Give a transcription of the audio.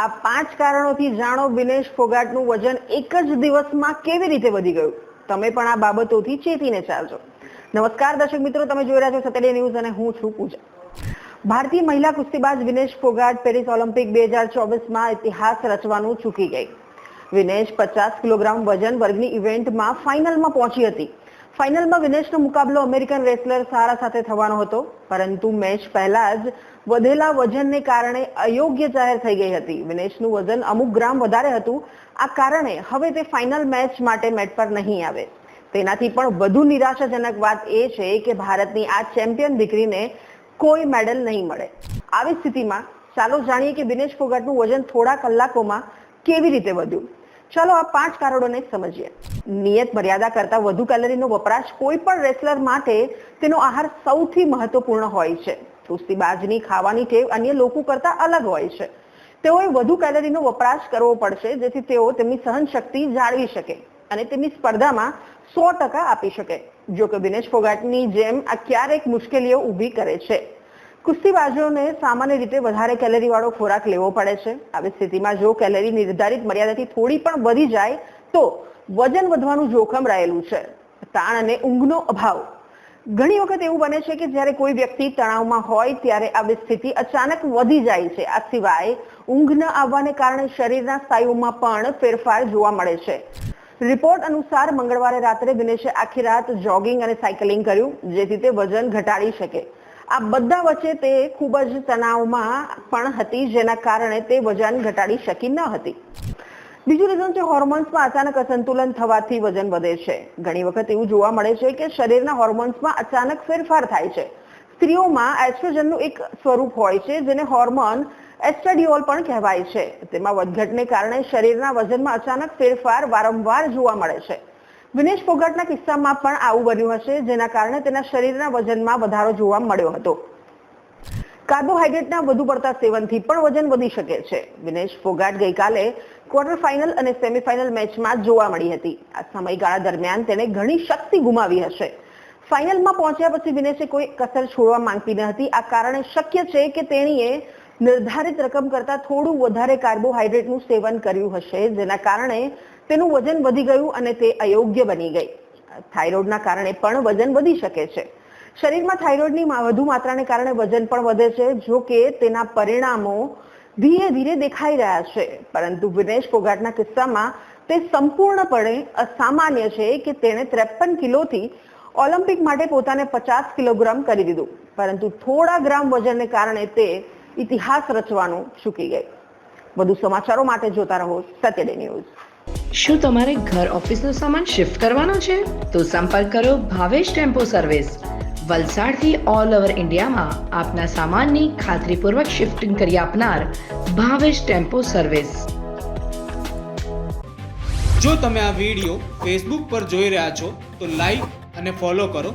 આ પાંચ કારણોથી જાણો વિનેશ ફોગાટનું વજન એક જ દિવસમાં કેવી રીતે વધી ગયું? તમે પણ આ બાબતોથી ચેતીને ચાલજો. નમસ્કાર, દર્શક મિત્રો, તમે જોઈ રહ્યા છો સતડે ન્યૂઝ અને હું છું પૂજા. ભારતીય મહિલા કુસ્તીબાજ વિનેશ ફોગાટ પેરિસ ઓલિમ્પિક બે હજાર ચોવીસમાં ઇતિહાસ રચવાનું ચૂકી ગઈ. વિનેશ પચાસ કિલોગ્રામ વજન વર્ગની ઇવેન્ટમાં ફાઇનલમાં પહોંચી હતી. ફાઇનલમાં વિનેશનો મુકાબલો અમેરિકન રેસલર સારા સાથે થવાનો હતો, પરંતુ મેચ પહેલા જ વધેલા વજનને કારણે અયોગ્ય જાહેર થઈ ગઈ હતી. વિનેશનું વજન અમુક ગ્રામ વધારે હતું, આ કારણે હવે તે ફાઇનલ મેચ માટે મેટ પર નહીં આવે. તેનાથી પણ વધુ નિરાશાજનક વાત એ છે કે ભારતની આ ચેમ્પિયન દીકરીને કોઈ મેડલ નહીં મળે. આવી સ્થિતિમાં ચાલો જાણીએ કે વિનેશ ફોગાટનું વજન થોડા કલાકોમાં કેવી રીતે વધ્યું? ચાલો આ પાંચ કારણોને સમજીએ. નિયત મર્યાદા કરતા વધુ કેલરીનો વપરાશ કોઈ પણ રેસલર માટે તેનો આહાર સૌથી મહત્વપૂર્ણ હોય છે. કુસ્તીબાજની ખાવાની ટેવ અન્ય લોકો કરતા અલગ હોય છે. તેઓએ વધુ કેલરીનો વપરાશ કરવો પડશે, જેથી તેઓ તેમની સહનશક્તિ જાળવી શકે અને તેમની સ્પર્ધામાં સો ટકા આપી શકે. જો કે વિનેશ ફોગાટની જેમ આ ક્યારેક મુશ્કેલીઓ ઊભી કરે છે. કુસ્તીબાજોને સામાન્ય રીતે વધારે કેલરી વાળો ખોરાક લેવો પડે છે. આવી સ્થિતિમાં જો કેલરી નિર્ધારિત મર્યાદાથી થોડી પણ વધી જાય, તો વજન વધવાનું જોખમ રહેલું છે. તાણ અને ઊંઘનો અભાવ. ઘણી વખત એવું બને છે કે જ્યારે કોઈ વ્યક્તિ તણાવમાં હોય, ત્યારે આવી સ્થિતિ અચાનક વધી જાય છે. આ સિવાય ઊંઘ ન આવવાને કારણે શરીરના સ્નાયુઓમાં પણ ફેરફાર જોવા મળે છે. રિપોર્ટ અનુસાર મંગળવારે રાત્રે દિનેશે આખી રાત જોગિંગ અને સાયકલિંગ કર્યું, જેથી તે વજન ઘટાડી શકે. આ બધા વચ્ચે તે ખૂબ જ તણાવમાં પણ હતી, જેના કારણે તે વજન ઘટાડી શકી ન હતી. બીજું રીઝન છે હોર્મોન્સમાં અચાનક અસંતુલન થવાથી વજન વધે છે. ઘણી વખત એવું જોવા મળે છે કે શરીરના હોર્મોન્સમાં અચાનક ફેરફાર થાય છે. સ્ત્રીઓમાં એસ્ટ્રોજનનું એક સ્વરૂપ હોય છે, જેને હોર્મોન એસ્ટ્રાડિયોલ પણ કહેવાય છે. તેમાં વધઘટને કારણે શરીરના વજનમાં અચાનક ફેરફાર વારંવાર જોવા મળે છે. વિનેશ ફોગાટના કિસ્સામાં પણ આવું બન્યું હશે, જેના કારણે તેના શરીરના વજનમાં વધારો જોવા મળ્યો હતો. કાર્બોહાઈડ્રેટના વધુ પડતા સેવનથી પણ વજન વધી શકે છે. વિનેશ ફોગાટ ગઈકાલે ક્વાર્ટર ફાઇનલ અને સેમીફાઇનલ મેચમાં જોવા મળી હતી. આ સમયગાળા દરમિયાન તેણે ઘણી શક્તિ ગુમાવી હશે. ફાઇનલમાં પહોંચ્યા પછી વિનેશે કોઈ કસર છોડવા માંગતી ન હતી. આ કારણે શક્ય છે કે તેણીએ નિર્ધારિત રકમ કરતા થોડું વધારે કાર્બોહાઈડ્રેટનું સેવન કર્યું હશે, જેના કારણે તેનું વજન વધી ગયું અને તે અયોગ્ય બની ગઈ. થાઇરોઇડના કારણે પણ વજન વધી શકે છે. શરીરમાં થાઇરોઇડની વધુ માત્રાને કારણે વજન પણ વધે છે, જો કે તેના પરિણામો ધીરે ધીરે દેખાઈ રહ્યા છે. પરંતુ વિનેશ ફોગાટના કિસ્સામાં તે સંપૂર્ણપણે અસામાન્ય છે કે તેણે ત્રેપન કિલોથી ઓલિમ્પિક માટે પોતાને પચાસ કિલોગ્રામ કરી દીધું. પરંતુ થોડા ગ્રામ વજનને કારણે તે ઇતિહાસ રચવાનું ચૂકી ગઈ. વધુ સમાચારો માટે જોતા રહો સત્યડે ન્યૂઝ. શું તમારે ઘર ઓફિસનો સામાન શિફ્ટ કરવાનો છે? તો સંપર્ક કરો ભાવેશ ટેમ્પો સર્વિસ. વલસાડથી ઓલ ઓવર ઇન્ડિયામાં આપના સામાનની ખાતરીપૂર્વક શિફ્ટિંગ કરી આપનાર ભાવેશ ટેમ્પો સર્વિસ. જો તમે આ વીડિયો ફેસબુક પર જોઈ રહ્યા છો તો લાઈક અને ફોલો કરો.